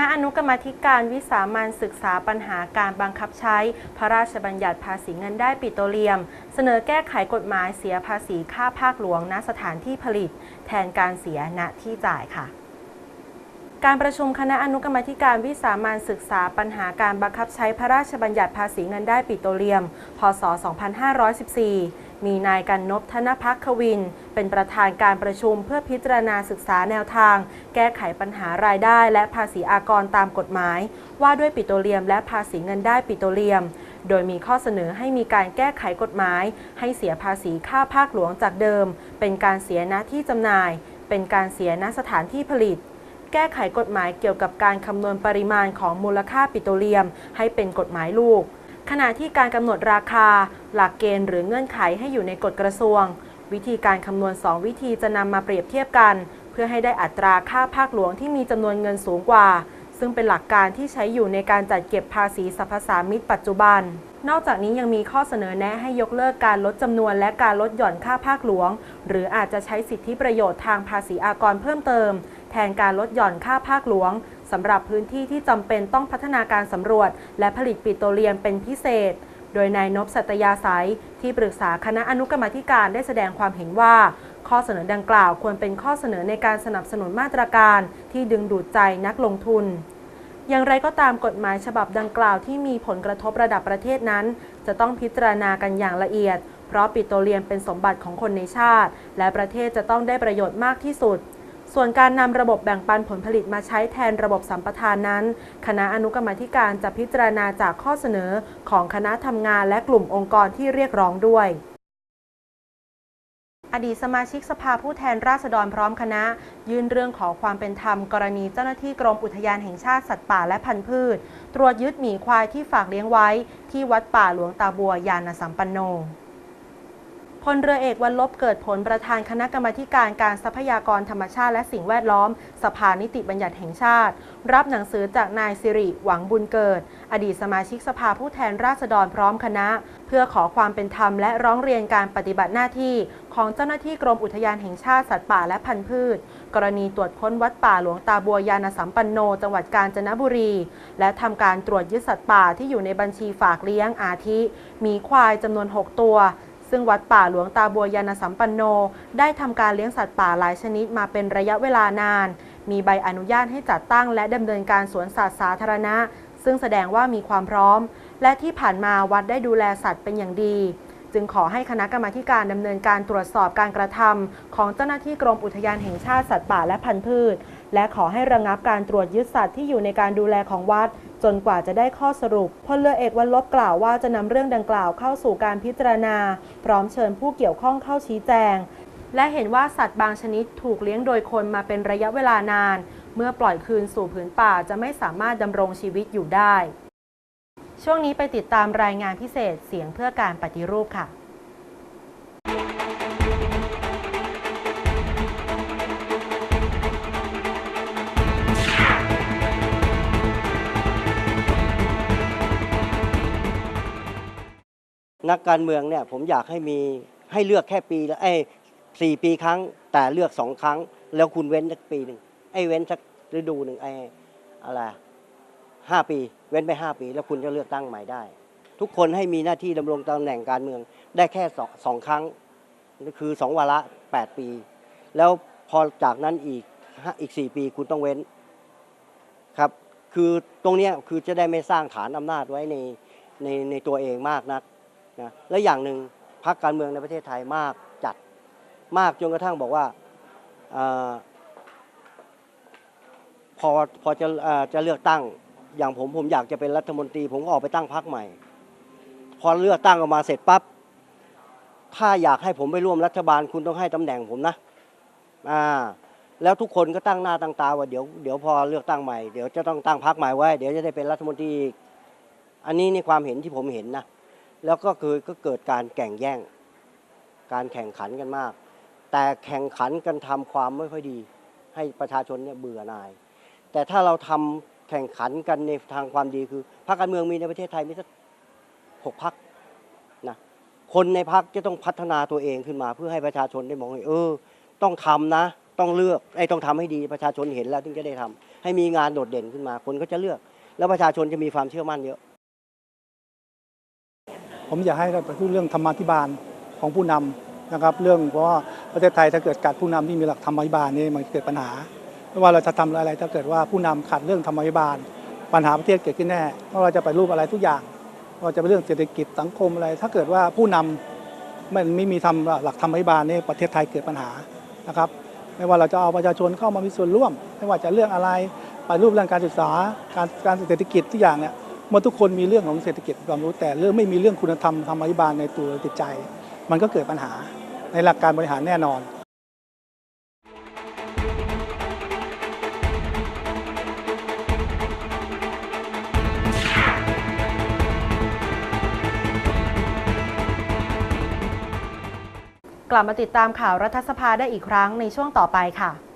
คณะอนุกรรมธิการวิสามันศึกษาปัญหาการบังคับใช้ พระราชบัญญัติภาษีเงินได้ปิโตรเลียม เสนอแก้ไขกฎหมายเสียภาษีค่าภาคหลวงณสถานที่ผลิต แทนการเสียณที่จ่ายค่ะการประชุมคณะอนุกรรมธิการวิสามันศึกษาปัญหาการบังคับใช้พระราชบัญญัติภาษีเงินได้ปิโตรเลียม พศ 2514 มีนายกันนพธนพักขวิน เป็นประธานการประชุมเพื่อพิจารณาศึกษาแนวทาง แก้ไขปัญหารายได้และภาษีอากรตามกฎหมาย ว่าด้วยปิโตรเลียมและภาษีเงินได้ปิโตรเลียม โดยมีข้อเสนอให้มีการแก้ไขกฎหมาย ให้เสียภาษีค่าภาคหลวงจากเดิม เป็นการเสียณที่จำหน่าย เป็นการเสียณสถานที่ผลิตแก้ไขกฎหมายเกี่ยวกับการคำนวณปริมาณของมูลค่าปิโตรเลียม ให้เป็นกฎหมายลูก ขณะที่การกำหนดราคา หลักเกณฑ์หรือเงื่อนไขให้อยู่ในกฎกระทรวง วิธีการคำนวณ 2 วิธีจะนำมาเปรียบเทียบกัน เพื่อให้ได้อัตราค่าภาคหลวงที่มีจำนวนเงินสูงกว่า ซึ่งเป็นหลักการที่ใช้อยู่ในการจัดเก็บภาษีสรรพสามิตปัจจุบัน นอกจากนี้ยังมีข้อเสนอแนะให้ยกเลิกการลดจำนวนและการลดหย่อนค่าภาคหลวง หรืออาจจะใช้สิทธิประโยชน์ทางภาษีอากรเพิ่มเติม แทนการลดหย่อนค่าภาคหลวง สำหรับพื้นที่ที่จำเป็นต้องพัฒนาการสำรวจ และผลิตปิโตรเลียมเป็นพิเศษ โดยนายนพสัตยาสายที่ปรึกษาคณะอนุกรรมธิการได้แสดงความเห็นว่า ข้อเสนอดังกล่าวควรเป็นข้อเสนอในการสนับสนุนมาตรการที่ดึงดูดใจนักลงทุนอย่างไรก็ตามกฎหมายฉบับดังกล่าวที่มีผลกระทบระดับประเทศนั้น จะต้องพิจารณากันอย่างละเอียด เพราะปิโตรเลียมเป็นสมบัติของคนในชาติ และประเทศจะต้องได้ประโยชน์มากที่สุด ส่วนการนำระบบแบ่งปันผลผลิตมาใช้แทนระบบสัมปทานนั้น คณะอนุกรรมธิการจะพิจารณาจากข้อเสนอของคณะทำงานและกลุ่มองค์กรที่เรียกร้องด้วยอดีตสมาชิกสภาผู้แทนราษฎรพร้อมคณะ ยื่นเรื่องขอความเป็นธรรม กรณีเจ้าหน้าที่กรมอุทยานแห่งชาติสัตว์ป่าและพันธุ์พืช ตรวจยึดหมีควายที่ฝากเลี้ยงไว้ ที่วัดป่าหลวงตาบัวยานสัมปันโน ลเรือเอกวันลบเกิดผลประธานคณะกรรมการการทรัพยากรธรรมชาติและสิ่งแวดล้อม สภานิติบัญญัติแห่งชาติ รับหนังสือจากนายสิริ หวังบุญเกิด อดีตสมาชิกสภาผู้แทนราษฎรพร้อมคณะ เพื่อขอความเป็นธรรมและร้องเรียนการปฏิบัติหน้าที่ ของเจ้าหน้าที่กรมอุทยานแห่งชาติสัตว์ป่าและพันธุ์พืช กรณีตรวจค้นวัดป่าหลวงตาบัวยานสัมปันโน จังหวัดกาญจนบุรี และทำการตรวจยึดสัตว์ป่าที่อยู่ในบัญชีฝากเลี้ยงอาทิหมีควายจำนวน 6 ตัว ซึ่งวัดป่าหลวงตาบัวยานสัมปันโน ได้ทำการเลี้ยงสัตว์ป่าหลายชนิดมาเป็นระยะเวลานาน มีใบอนุญาตให้จัดตั้งและดำเนินการสวนสัตว์สาธารณะ ซึ่งแสดงว่ามีความพร้อม และที่ผ่านมาวัดได้ดูแลสัตว์เป็นอย่างดีจึงขอให้คณะกรรมาการดำเนินการตรวจสอบการกระทำของเจ้าหน้าที่กรมอุทยานแห่งชาติสัตว์ป่าและพันธุ์พืช และขอให้ระงับการตรวจยึดสัตว์ที่อยู่ในการดูแลของวัด จนกว่าจะได้ข้อสรุปพลเรือเอกวันลบกล่าวว่าจะนำเรื่องดังกล่าวเข้าสู่การพิจารณา พร้อมเชิญผู้เกี่ยวข้องเข้าชี้แจง และเห็นว่าสัตว์บางชนิดถูกเลี้ยงโดยคนมาเป็นระยะเวลานาน เมื่อปล่อยคืนสู่ผืนป่าจะไม่สามารถดำรงชีวิตอยู่ได้ ช่วงนี้ไปติดตามรายงานพิเศษเสียงเพื่อการปฏิรูปค่ะ นักการเมืองเนี่ยผมอยากให้มีให้เลือกแค่ปีละเอ้สี่ปีครั้ง แต่เลือกสองครั้ง แล้วคุณเว้นสักปีหนึ่งไอ้เว้นสักฤดูหนึ่งไอ้อะไรห้าปีเว้นไปห้าปี แล้วคุณจะเลือกตั้งใหม่ได้ ทุกคนให้มีหน้าที่ดำรงตำแหน่งการเมืองได้แค่สองสองครั้งคือสองวาระแปดปี แล้วพอจากนั้นอีกอีกสี่ปีคุณต้องเว้นครับ คือตรงนี้คือจะได้ไม่สร้างฐานอำนาจไว้ในในในตัวเองมากนัก นะและอย่างหนึ่งพรรคการเมืองในประเทศไทยมากจัดมากจนกระทั่งบอกว่าอพอพอจะอจะเลือกตั้งอย่างผมผมอยากจะเป็นรัฐมนตรี ผมก็ออกไปตั้งพรรคใหม่ พอเลือกตั้งออกมาเสร็จปั๊บถ้าอยากให้ผมไปร่วมรัฐบาลคุณต้องให้ตำแหน่งผมนะอ่าแล้วทุกคนก็ตั้งหน้าตั้งตาว่าเดี๋ยวเดี๋ยวพอเลือกตั้งใหม่เดี๋ยวจะต้องตั้งพรรคใหม่ไว้ เดี๋ยวจะได้เป็นรัฐมนตรีอีกอันนี้ในความเห็นที่ผมเห็นนะ แล้วก็คือก็เกิดการแข่งแย่ง การแข่งขันกันมาก แต่แข่งขันกันทำความไม่ค่อยดี ให้ประชาชนเนี่ยเบื่อหน่าย แต่ถ้าเราทำแข่งขันกันในทางความดีคือพรรคการเมืองมีในประเทศไทยมีสักหกพรรคนะคนในพรรคจะต้องพัฒนาตัวเองขึ้นมา เพื่อให้ประชาชนได้มองเห็นเออ ต้องทำนะ ต้องเลือกไอ้ต้องทำให้ดีประชาชนเห็นแล้วถึงจะได้ทำให้มีงานโดดเด่นขึ้นมา คนก็จะเลือก แล้วประชาชนจะมีความเชื่อมั่นเยอะ ผมอยากให้เราไปพูดเรื่องธรรมาธิบาลของผู้นำนะครับ เรื่องเพราะว่าประเทศไทยถ้าเกิดการผู้นำที่มีหลักธรรมาธิบาลนี่มันเกิดปัญหาไม่ว่าเราจะทำอะไรถ้าเกิดว่าผู้นำขาดเรื่องธรรมาธิบาล ปัญหาประเทศเกิดขึ้นแน่เพราะเราจะไปรูปอะไรทุกอย่างเราจะเป็นเรื่องเศรษฐกิจสังคมอะไร ถ้าเกิดว่าผู้นำมันไม่มีทำหลักธรรมาธิบาลนี่ประเทศไทยเกิดปัญหานะครับไม่ว่าเราจะเอาประชาชนเข้ามามีส่วนร่วม ไม่ว่าจะเรื่องอะไรไปรูปเรื่องการศึกษาการการเศรษฐกิจทุกอย่างเนี่ย เมื่อทุกคนมีเรื่องของเศรษฐกิจความรู้ แต่เรื่องไม่มีเรื่องคุณธรรมธรรมาภิบาลในตัวจิตใจ มันก็เกิดปัญหาในหลักการบริหารแน่นอนกลับมาติดตามข่าวรัฐสภาได้อีกครั้งในช่วงต่อไปค่ะ